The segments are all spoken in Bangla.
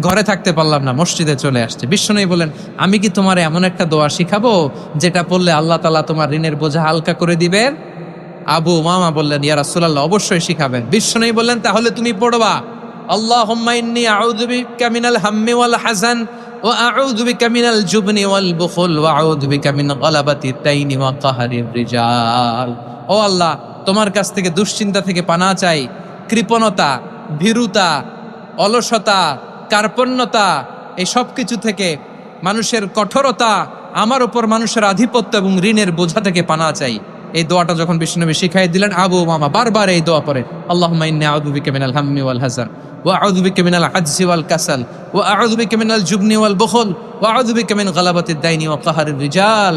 ঘরে থাকতে পারলাম না, মসজিদে চলে আসছে। বিশ্বনবী বলেন আমি কি তোমার এমন একটা দোয়া শিখাবো, যেটা পড়লে আল্লাহ তালা তোমার ঋণের বোঝা হালকা করে দিবেন? আবু মামা বললেন, ইয়া রাসূলুল্লাহ, অবশ্যই শিখাবেন। বিশ্বনবী বললেন, তাহলে তুমি পড়বা ওয়া আউযু বিকা জুবনি বিকা মিন তাইনি রিজাল। ও আল্লাহ, তোমার কাছ থেকে দুশ্চিন্তা থেকে পানা চাই, কৃপণতা, ভীরুতা, অলসতা কার্পণ্যতা, এই সব কিছু থেকে মানুষের কঠোরতা, আমার উপর মানুষের আধিপত্য এবং ঋণের বোঝা থেকে পানা চাই। এই দোয়াটা যখন বিষ্ণুনবী শিখাই দিলেন, আবু মামা বারবার এই দোয়া পরে আল্লাহ ইন্নী আউযু বিকা মিনাল হাম্মি ওয়াল হাযান, ওয়া আউযু বিকা মিনাল আজজি ওয়াল কাসাল, ওয়া আউযু বিকা মিনাল জুবনি ওয়াল বুখল, ওয়া আউযু বিকা মিন গালাবাতিদ দাইনি ওয়া কাহরির রিজাল।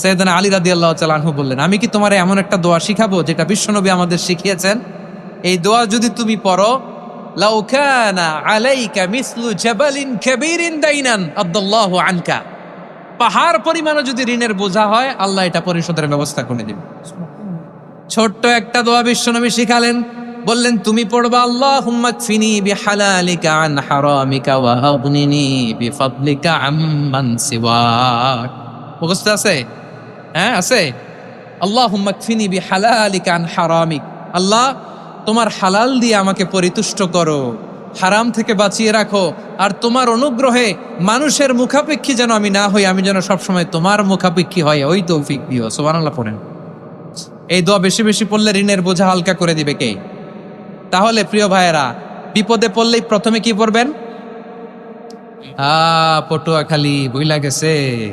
সৈয়দানা আলী রাদি আল্লাহ তালাহু বললেন, আমি কি তোমার এমন একটা দোয়া শিখাবো যেটা বিশ্বনবী আমাদের শিখিয়েছেন? এই দোয়া যদি তুমি পড়ো আলাইকা আনকা। পাহাড় পরিমাণও যদি ঋণের বোঝা হয়, আল্লাহ এটা পরিশোধের ব্যবস্থা করে ছোট্ট একটা দোয়া বিশ্বনবী শিখালেন, বললেন, তুমি পড়বা আল্লাহ হারামিকা ওয়া আছে? হ্যাঁ আছে। আল্লাহ হুম্মাকফিনি বিহালালিকা আন হারামিক। আল্লাহ, তোমার হালাল দিয়ে আমাকে পরিতুষ্ট করো। হারাম থেকে বাঁচিয়ে রাখো। আর তোমার অনুগ্রহে মানুষের মুখাপেক্ষী যেন আমি না হই, আমি যেন সবসময় তোমার মুখাপেক্ষী হয় ওই তৌফিক দিও, সুবহানাল্লাহ পড়েন। এই দোয়া বেশি বেশি পড়লে ঋণের বোঝা হালকা করে দিবে কে? তাহলে প্রিয় ভাইয়েরা, বিপদে পড়লেই প্রথমে কি পড়বেন? আ পটুয়া খালি বইলা গেছে।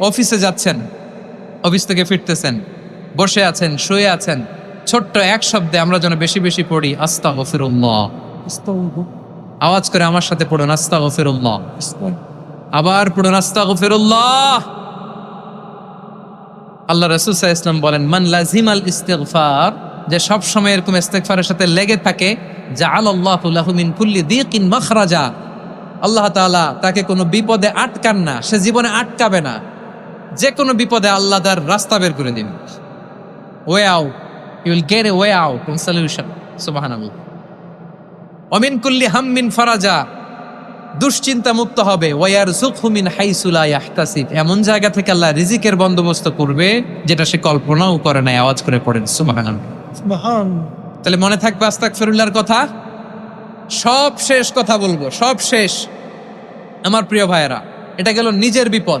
অফিসে যাচ্ছেন। অফিস থেকে ফিরতেছেন। বসে আছেন শুয়ে আছেন। ছোট্ট এক শব্দে আমরা যেন বেশি বেশি পড়ি আস্তা গফিরুল্লাহ আওয়াজ করে আমার সাথে পড়ুন আস্তা গফিরুল্লাহ আবার পড়ুন আস্তা গফিরুল্লাহ আল্লাহ রসুল সাহা ইসলাম বলেন মান লাজিম আল ইস্তেগফার যে সব সময় এরকম ইস্তেগফারের সাথে লেগে থাকে যা আল্লাহ মিন কুল্লি দিকিন মখরাজা আল্লাহ তাআলা তাকে কোনো বিপদে আটকান না সে জীবনে আটকাবে না। যে কোনো বিপদে আল্লাহ তার রাস্তা বের করে দিন way out you will get a way out solution সুবহানাল্লাহ। অমিন কুল্লি হাম্মিন ফরাজা। দুশ্চিন্তা মুক্ত হবে। ওয়ার জুকহুমিন হাইসুলা ইয়াহতাসিব। এমন জায়গা থেকে আল্লাহ রিজিকের বন্দোবস্ত করবে যেটা সে কল্পনাও করে নাই আওয়াজ করে পড়েন। সুবহানাল্লাহ। তাহলে মনে থাকবে আস্তাগফিরুল্লাহর কথা? সব শেষ কথা বলব সব শেষ। আমার প্রিয় ভাইয়েরা এটা গেল নিজের বিপদ।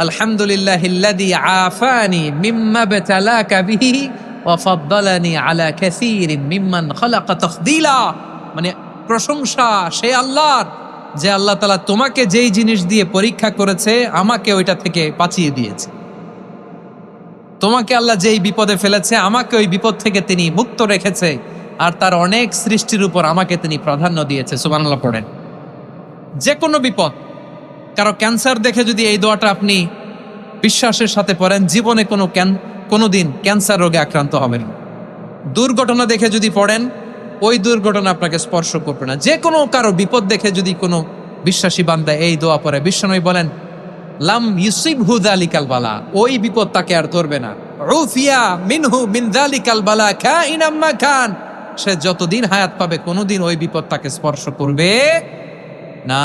আলহামদুলিল্লাহ আফানি মিম্মা বাতালাকা বিহি ওয়া ফাদ্দালানি আলা কাসীরিন মিম্মান খালাকা তাফদীলা। মানে প্রশংসা, সে আল্লাহর, যে আল্লাহ তাআলা তোমাকে যেই জিনিস দিয়ে পরীক্ষা করেছে, আমাকে ওইটা থেকে বাঁচিয়ে দিয়েছে। তোমাকে আল্লাহ যেই বিপদে ফেলেছে, আমাকে ওই বিপদ থেকে তিনি মুক্ত রেখেছে, আর তার অনেক সৃষ্টির উপর আমাকে তিনি প্রাধান্য দিয়েছে। সুবহানাল্লাহ পড়েন। যে কোনো বিপদ কারও ক্যান্সার দেখে যদি এই দোয়াটা আপনি বিশ্বাসের সাথে পড়েন, জীবনে কোনো ক্যান কোনো দিন ক্যান্সার রোগে আক্রান্ত হবেন। দুর্ঘটনা দেখে যদি পড়েন, ওই দুর্ঘটনা আপনাকে স্পর্শ করবে না। যে কোনো কারও বিপদ দেখে যদি কোনো বিশ্বাসী বান্দা এই দোয়া পড়ে, বিশ্বনবী বলেন, লাম ইউসিব হু দালিকাল বালা ওই বিপদ তাকে আর ধরবে না। রুফিয়া মিনহু মিন দালিকাল বালা খা ইনাম্মা খান সে যতদিন হায়াত পাবে, কোনোদিন ওই বিপদ তাকে স্পর্শ করবে না।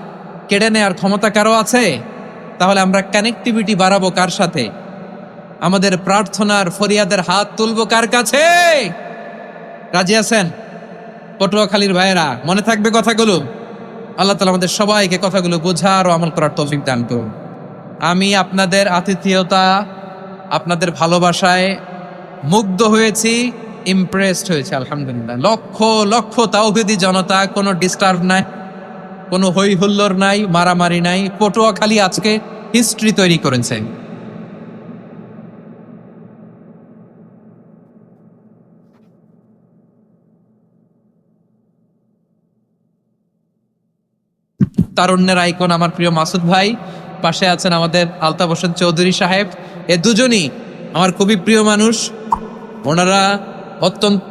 কেড়ে নেওয়ার ক্ষমতা কারও আছে? তাহলে আমরা কানেক্টিভিটি বাড়াবো কার সাথে? আমাদের প্রার্থনার ফরিয়াদের হাত তুলবো কার কাছে? রাজি আছেন? পটুয়াখালীর ভাইয়েরা, মনে থাকবে কথাগুলো? আল্লাহ তালা আমাদের সবাইকে কথাগুলো বোঝার ও আমল করার তৌফিক দান করুন। আমি আপনাদের আতিথেয়তা, আপনাদের ভালোবাসায় মুগ্ধ হয়েছি ইমপ্রেসড হয়েছে, আলহামদুলিল্লাহ। লক্ষ লক্ষ তাওহিদি জনতা, কোনো ডিস্টার্ব নাই। কোনো হই হুল্লোর নাই, মারামারি নাই, পটুয়াখালী আজকে হিস্ট্রি তৈরি করেছে। তারুণ্যের আইকন আমার প্রিয় মাসুদ ভাই, পাশে আছেন আমাদের আলতাফ হোসেন চৌধুরী সাহেব। এ দুজনই আমার খুবই প্রিয় মানুষ। ওনারা অত্যন্ত